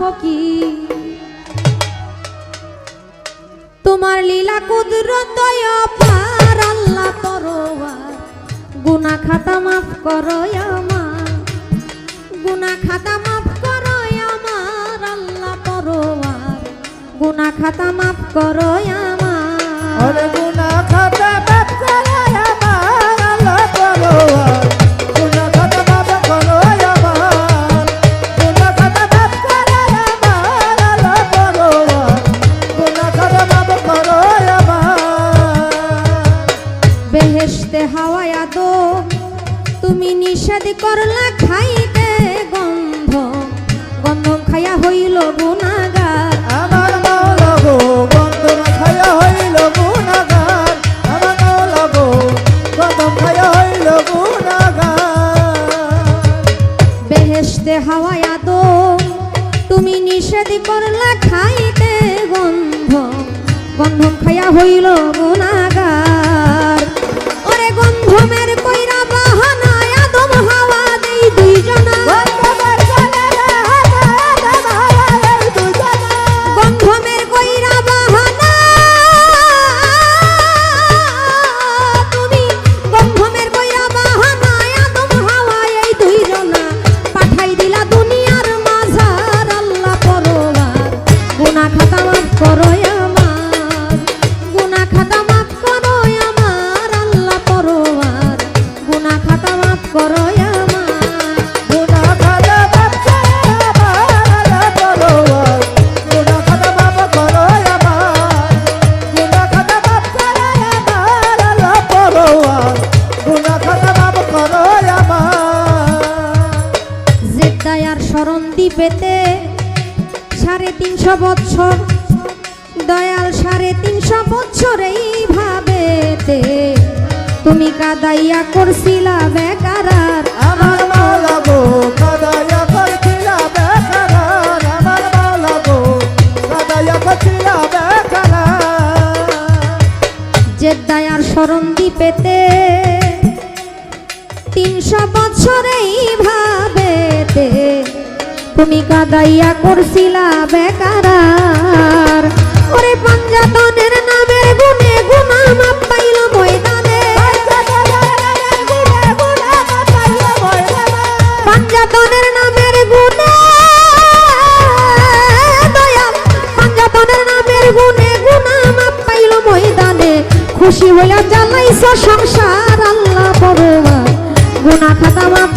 ফকির তোমার লীলা কুদরত আল্লাহ গুনা খাতা মাফ করো গুনা খাতা মাফ করো আমার, আল্লাহ গুনা খাতা মাফ করো করলা খাইতে গন্ধ গন্ধ খাইয়া হইল গুনাগার আমার মাওলা গো গন্ধম খায়া হইল গুনাগার আমার মাওলা গো গন্ধম খায়া হইল গুনাগার বেহেশতে হাওয়ায়া দো তুমি নিষেধ করলা খাইতে গন্ধ গন্ধ খাইয়া হইল গুনাগার তিনশো বছর দয়াল সাড়ে তিনশো বছর এইভাবেতে। তুমি কাদাইয়া করছিলা বেকারার আমার মাওলা গো কাদায়া করছিলা বেকারার আমার মাওলা গো কাদায়া করছিলা বেকারার। জেদ্দায়ার শরণ দ্বীপেতে তিনশো বছর এইভাবেতে। তুমি কাদাইয়া করছিলা বেকারার। ওরে পাঞ্জাতনের নামের গুনে গুনা মাপ পাইল ময়দানে। পাঞ্জাতনের নামের গুনে দয়াল। পাঞ্জাতনের নামের গুনে গুনা মাপ পাইল ময়দানে। খুশি হইয়া জ্বালাইছ সংসার, আল্লাহ পরোয়ার গুনা খাতা মাফ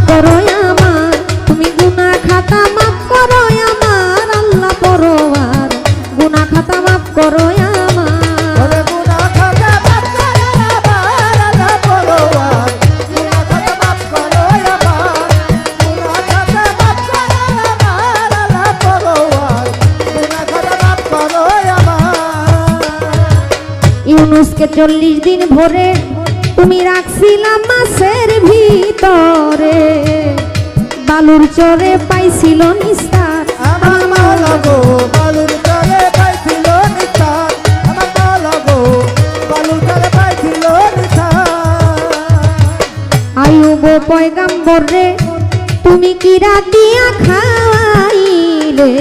ইউনুসকে চল্লিশ দিন ভরে তুমি রাখছিলাম মাছের ভিতরে। বালুর চরে পাইছিল নিস্তার। আমার বালুর পাইছিল আয়ুব পয়গাম্বর রে তুমি কিরা দিয়া খাওয়াইলে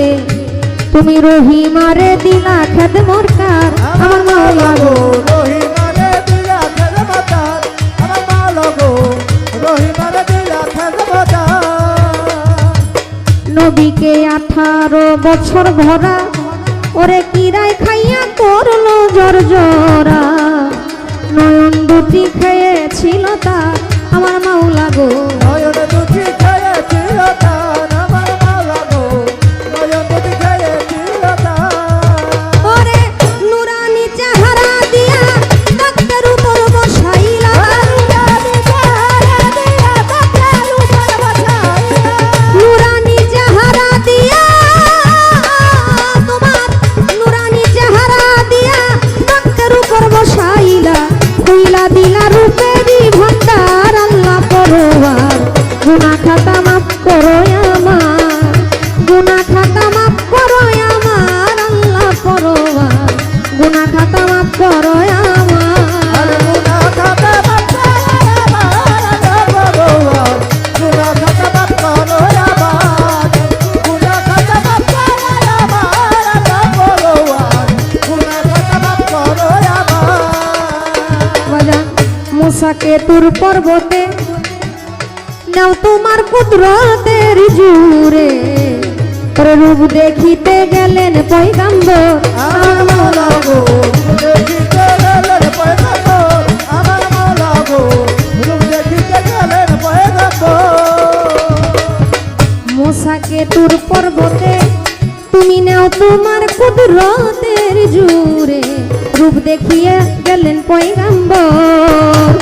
তুমি রহিমারে দিলা খেদ মোরকার আমার মাওলা গো রহিমারে দিলা খেলমতার আমার মাওলা গো রহিমারে দিলা খেলমতার নবীকে আঠারো বছর ভরা ওরে কিরায় খাইয়া করল জর জরা। নয়ন দুটি খেয়েছিল তা আমার মাওলা গো। সাকেতুর পর্বতে। নাও তোমার কুদরতের জুরে প্রভুব দেখিতে গেলেন পৈগাম্বর মোসাকেতুর পর্বতে, তুমি নাও তোমার কুদরতের জুরে রূপ দেখিয়ে গেলেন পয়গাম্বর।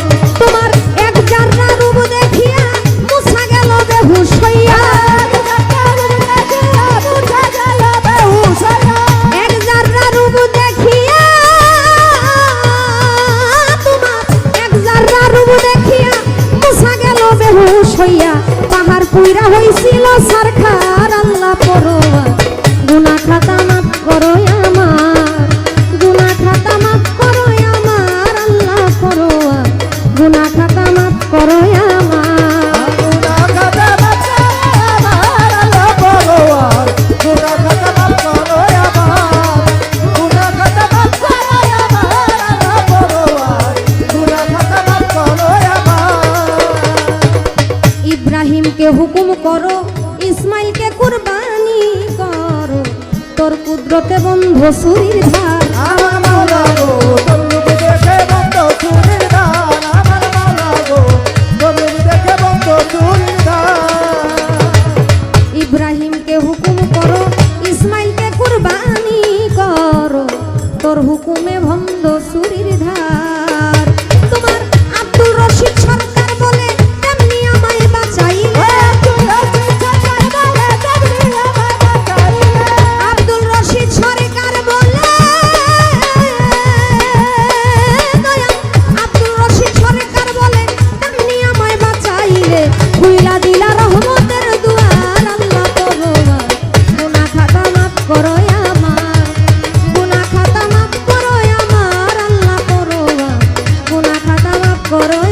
জগতে বন্ধ সুরির ধার করো